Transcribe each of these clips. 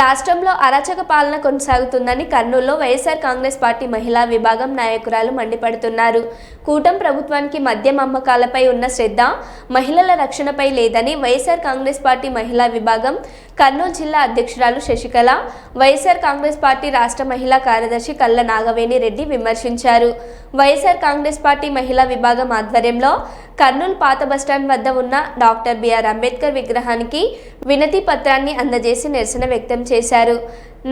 రాష్ట్రంలో అరాచక పాలన కొనసాగుతుందని కర్నూలులో వైఎస్ఆర్ కాంగ్రెస్ పార్టీ మహిళా విభాగం నాయకురాలు మండిపడుతున్నారు. కూటం ప్రభుత్వానికి మద్యం అమ్మకాలపై ఉన్న శ్రద్ధ మహిళల రక్షణపై లేదని వైఎస్ఆర్ కాంగ్రెస్ పార్టీ మహిళా విభాగం కర్నూలు జిల్లా అధ్యక్షురాలు శశికళ వైఎస్ఆర్ కాంగ్రెస్ పార్టీ రాష్ట్ర మహిళా కార్యదర్శి కళ్ళ నాగవేణి రెడ్డి విమర్శించారు. వైఎస్ఆర్ కాంగ్రెస్ పార్టీ మహిళా విభాగం ఆధ్వర్యంలో కర్నూలు పాత బస్టాండ్ వద్ద ఉన్న డాక్టర్ బిఆర్ అంబేద్కర్ విగ్రహానికి వినతి పత్రాన్ని అందజేసి నిరసన వ్యక్తం చేశారు.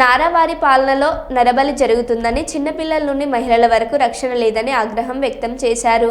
నారావారి పాలనలో నరబలి జరుగుతుందని చిన్నపిల్లల నుండి మహిళల వరకు రక్షణ లేదని ఆగ్రహం వ్యక్తం చేశారు.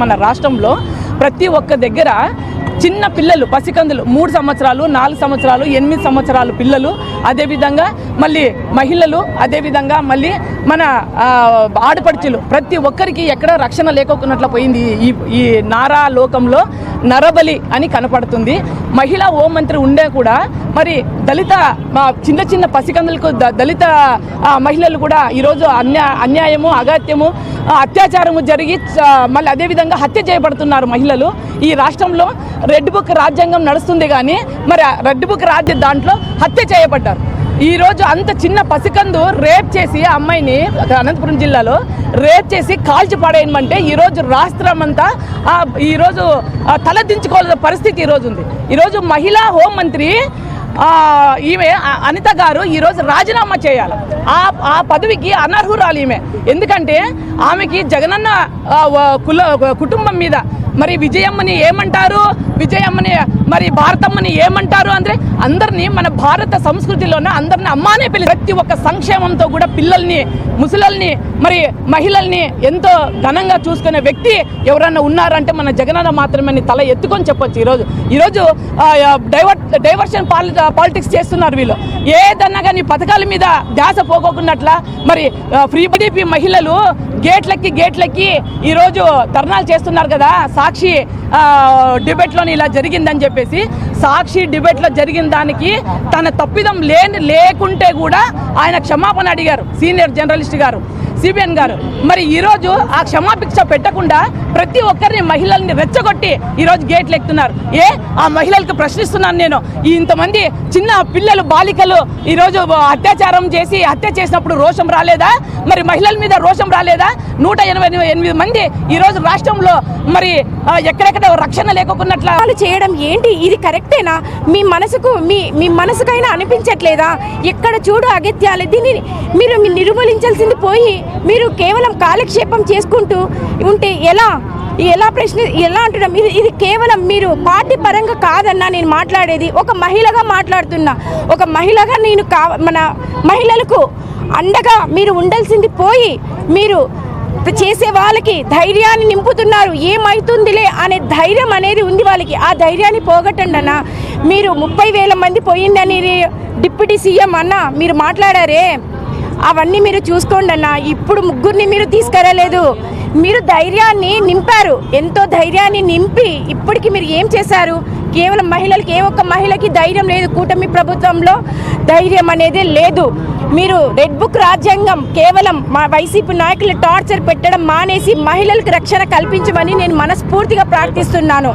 మన రాష్ట్రంలో ప్రతి ఒక్క దగ్గర చిన్న పిల్లలు పసికందులు మూడు సంవత్సరాలు నాలుగు సంవత్సరాలు ఎనిమిది సంవత్సరాలు పిల్లలు అదేవిధంగా మళ్ళీ మహిళలు అదేవిధంగా మళ్ళీ మన ఆడపడుచులు ప్రతి ఒక్కరికి ఎక్కడ రక్షణ లేకోకున్నట్లు పోయింది ఈ ఈ నారా లోకంలో. నరబలి అని కనపడుతుంది. మహిళా హోంమంత్రి ఉండే కూడా మరి దళిత చిన్న చిన్న పసికందులకు దళిత మహిళలు కూడా ఈరోజు అన్యా అన్యాయము అగత్యము అత్యాచారము జరిగి చ- మళ్ళీ అదేవిధంగా హత్య చేయబడుతున్నారు మహిళలు. ఈ రాష్ట్రంలో రెడ్ బుక్ రాజ్యాంగం నడుస్తుంది కానీ మరి రెడ్ బుక్ రాజ్య దాంట్లో హత్య చేయబడ్డారు. ఈరోజు అంత చిన్న పసికందు రేప్ చేసి ఆ అమ్మాయిని అనంతపురం జిల్లాలో రేప్ చేసి కాల్చి పడేయమంటే ఈరోజు రాష్ట్రం అంతా ఈరోజు ఆ, తలదించుకోవాల్సిన పరిస్థితి ఈరోజు ఉంది. ఈరోజు మహిళా హోంమంత్రి ఈమె అనిత గారు ఈరోజు రాజీనామా చేయాలి. ఆ ఆ పదవికి అనర్హురాలు ఈమె. ఎందుకంటే ఆమెకి జగనన్న కుల కుటుంబం మీద మరి విజయమ్మని ఏమంటారు? విజయమ్మని మరి భారతమ్మని ఏమంటారు అంటే అందరినీ మన భారత సంస్కృతిలోనే అందరిని అమ్మానే పిలి ప్రతి ఒక్క సంక్షేమంతో కూడా పిల్లల్ని ముసలల్ని మరి మహిళల్ని ఎంతో ఘనంగా చూసుకునే వ్యక్తి ఎవరన్నా ఉన్నారంటే మన జగనన్న మాత్రమే తల ఎత్తుకొని చెప్పొచ్చు. ఈరోజు ఈరోజు డైవర్ డైవర్షన్ పాలి పాలిటిక్స్ చేస్తున్నారు వీళ్ళు. ఏదన్నా కానీ పథకాల మీద ధ్యాస పోకోకున్నట్ల మరి ఫ్రీ బీడీపీ మహిళలు గేట్లకి గేట్లకి ఈరోజు ధర్నాలు చేస్తున్నారు కదా. సాక్షి డిబేట్లోని ఇలా జరిగిందని చెప్పేసి సాక్షి డిబేట్లో జరిగిన దానికి తన తప్పిదం లేని లేకుంటే కూడా ఆయన క్షమాపణ అడిగారు సీనియర్ జర్నలిస్ట్ గారు సిబిఎన్ గారు. మరి ఈరోజు ఆ క్షమాభిక్ష పెట్టకుండా ప్రతి ఒక్కరిని మహిళల్ని రెచ్చగొట్టి ఈరోజు గేట్లు ఎక్కుతున్నారు. ఏ? ఆ మహిళలకు ప్రశ్నిస్తున్నాను నేను. ఇంతమంది చిన్న పిల్లలు బాలికలు ఈరోజు అత్యాచారం చేసి హత్య చేసినప్పుడు రోషం రాలేదా? మరి మహిళల మీద రోషం రాలేదా? నూట ఎనభై ఎనిమిది మంది ఈరోజు రాష్ట్రంలో మరి ఎక్కడెక్కడ రక్షణ లేకోకున్నట్ల? వాళ్ళు చేయడం ఏంటి? ఇది కరెక్టేనా? మీ మనసుకు మీ మీ మనసుకైనా అనిపించట్లేదా? ఎక్కడ చూడు అగత్యాలు. దీన్ని మీరు మీ నిర్మూలించాల్సింది పోయి మీరు కేవలం కాలక్షేపం చేసుకుంటూ ఉంటే ఎలా? ఎలా ప్రశ్న ఎలా అంటున్నాం? ఇది ఇది కేవలం మీరు పార్టీ పరంగా కాదన్నా నేను మాట్లాడేది. ఒక మహిళగా మాట్లాడుతున్నా. ఒక మహిళగా నేను కా మన మహిళలకు అండగా మీరు ఉండాల్సింది పోయి మీరు చేసే వాళ్ళకి ధైర్యాన్ని నింపుతున్నారు. ఏమవుతుందిలే అనే ధైర్యం అనేది ఉంది వాళ్ళకి. ఆ ధైర్యాన్ని పోగొట్టండి అన్న. మీరు ముప్పై వేల మంది పోయిందని డిప్యూటీ సీఎం అన్న మీరు మాట్లాడారే. అవన్నీ మీరు చూసుకోండి అన్న. ఇప్పుడు ముగ్గురిని మీరు తీసుకురాలేదు. మీరు ధైర్యాన్ని నింపారు. ఎంతో ధైర్యాన్ని నింపి ఇప్పటికి మీరు ఏం చేశారు? కేవలం మహిళలకి ఏ ఒక్క మహిళకి ధైర్యం లేదు కూటమి ప్రభుత్వంలో. ధైర్యం అనేది లేదు. మీరు రెడ్ బుక్ రాజ్యాంగం కేవలం మా వైసీపీ నాయకులు టార్చర్ పెట్టడం మానేసి మహిళలకు రక్షణ కల్పించమని నేను మనస్ఫూర్తిగా ప్రార్థిస్తున్నాను.